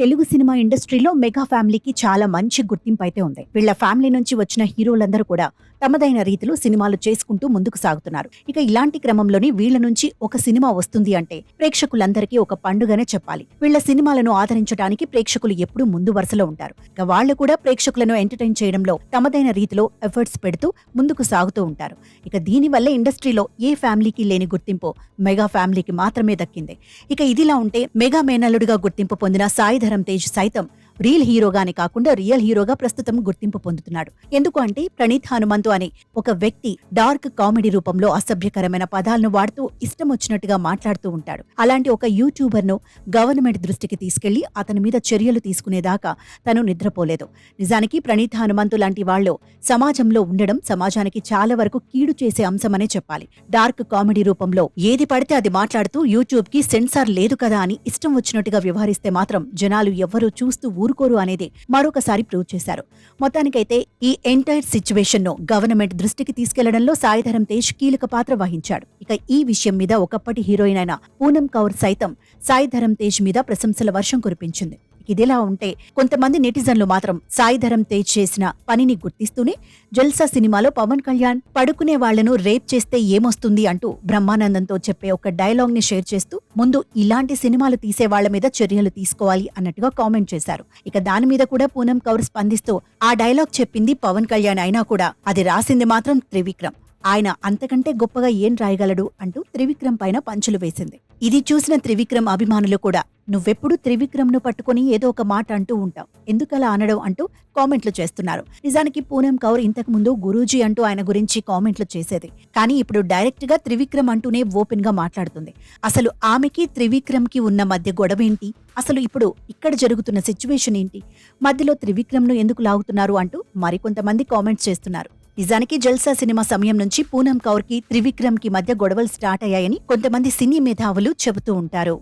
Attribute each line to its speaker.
Speaker 1: Telugu cinema ఇండస్ట్రీలో mega ఫ్యామిలీకి చాలా మంచి గుర్తింపు అయితే ఉంది. వీళ్ళ ఫ్యామిలీ నుంచి వచ్చిన హీరోలందరూ కూడా తమదైన రీతిలో సినిమాలు చేసుకుంటూ ముందుకు సాగుతున్నారు. ఇక ఇలాంటి క్రమంలోని వీళ్ళ నుంచి ఒక సినిమా వస్తుంది అంటే ప్రేక్షకులందరికీ ఒక పండుగనే చెప్పాలి. వీళ్ళ సినిమాలను ఆదరించడానికి ప్రేక్షకులు ఎప్పుడూ ముందు వరుసలో ఉంటారు. ఇక వాళ్ళు కూడా ప్రేక్షకులను ఎంటర్టైన్ చేయడంలో తమదైన రీతిలో ఎఫర్ట్స్ పెడుతూ ముందుకు సాగుతూ ఉంటారు. ఇక దీనివల్ల ఇండస్ట్రీలో ఏ ఫ్యామిలీకి లేని గుర్తింపు మెగా ఫ్యామిలీకి మాత్రమే దక్కింది. ఇక ఇదిలా ఉంటే మెగా మేనల్లుడిగా గుర్తింపు పొందిన సాయిధర్ తేజ్ సైతం రియల్ హీరోగానే కాకుండా రియల్ హీరోగా ప్రస్తుతం గుర్తింపు పొందుతున్నాడు. ఎందుకు అంటే ప్రణీత్ హనుమంతు అనే ఒక వ్యక్తి డార్క్ కామెడీ రూపంలో అసభ్యకరమైన పదాలను వాడుతూ ఇష్టం వచ్చినట్టుగా మాట్లాడుతూ ఉంటాడు. అలాంటి ఒక యూట్యూబర్ను గవర్నమెంట్ దృష్టికి తీసుకెళ్ళి అతని మీద చర్యలు తీసుకునేదాకా తను నిద్రపోలేదు. నిజానికి ప్రణీత్ హనుమంతు లాంటి వాళ్ళు సమాజంలో ఉండడం సమాజానికి చాలా వరకు కీడు చేసే అంశమనే చెప్పాలి. డార్క్ కామెడీ రూపంలో ఏది పడితే అది మాట్లాడుతూ యూట్యూబ్కి సెన్సార్ లేదు కదా అని ఇష్టం వచ్చినట్టుగా వ్యవహరిస్తే మాత్రం జనాలు ఎవ్వరూ చూస్తూ ఊరుకోరు అనేది మరొకసారి ప్రూవ్ చేశారు. మొత్తానికైతే ఈ ఎంటైర్ సిచ్యువేషన్ను గవర్నమెంట్ దృష్టికి తీసుకెళ్ళడంలో సాయిధరం తేజ్ కీలక పాత్ర వహించాడు. ఇక ఈ విషయం మీద ఒకప్పటి హీరోయిన్ అయిన పూనం కౌర్ సైతం సాయిధరం తేజ్ మీద ప్రశంసల వర్షం కురిపించింది. ఇదిలా ఉంటే కొంతమంది నెటిజన్లు మాత్రం సాయిధరం తేజ్ చేసిన పనిని గుర్తిస్తూనే జల్సా సినిమాలో పవన్ కళ్యాణ్ పడుకునే వాళ్ళను రేప్ చేస్తే ఏమొస్తుంది అంటూ బ్రహ్మానందంతో చెప్పే ఒక డైలాగ్ని షేర్ చేస్తూ ముందు ఇలాంటి సినిమాలు తీసే వాళ్ళ మీద చర్యలు తీసుకోవాలి అన్నట్టుగా కామెంట్ చేశారు. ఇక దాని మీద కూడా పూనం కౌర్ స్పందిస్తూ ఆ డైలాగ్ చెప్పింది పవన్ కళ్యాణ్ అయినా కూడా అది రాసింది మాత్రం త్రివిక్రమ్. ఆయన అంతకంటే గొప్పగా ఏం రాయగలడు అంటూ త్రివిక్రమ్ పైన పంచులు వేసింది. ఇది చూసిన త్రివిక్రమ్ అభిమానులు కూడా నువ్వెప్పుడు త్రివిక్రమ్ను పట్టుకుని ఏదో ఒక మాట అంటూ ఉంటావు. ఎందుకలా అనడం అంటూ కామెంట్లు చేస్తున్నారు. నిజానికి పూనం కౌర్ ఇంతకు ముందు గురూజీ అంటూ ఆయన గురించి కామెంట్లు చేసేది. కానీ ఇప్పుడు డైరెక్ట్గా త్రివిక్రమ్ అంటూనే ఓపెన్గా మాట్లాడుతుంది. అసలు ఆమెకి త్రివిక్రమ్కి ఉన్న మధ్య గొడవ ఏంటి అసలు ఇప్పుడు ఇక్కడ జరుగుతున్న సిచ్యువేషన్ ఏంటి? మధ్యలో త్రివిక్రమ్ను ఎందుకు లాగుతున్నారు అంటూ మరికొంతమంది కామెంట్స్ చేస్తున్నారు. నిజానికి జల్సా సినిమా సమయం నుంచి పూనం కౌర్కి త్రివిక్రమ్కి మధ్య గొడవలు స్టార్ట్ అయ్యాయని కొంతమంది సినీ మేధావులు చెబుతూ ఉంటారు.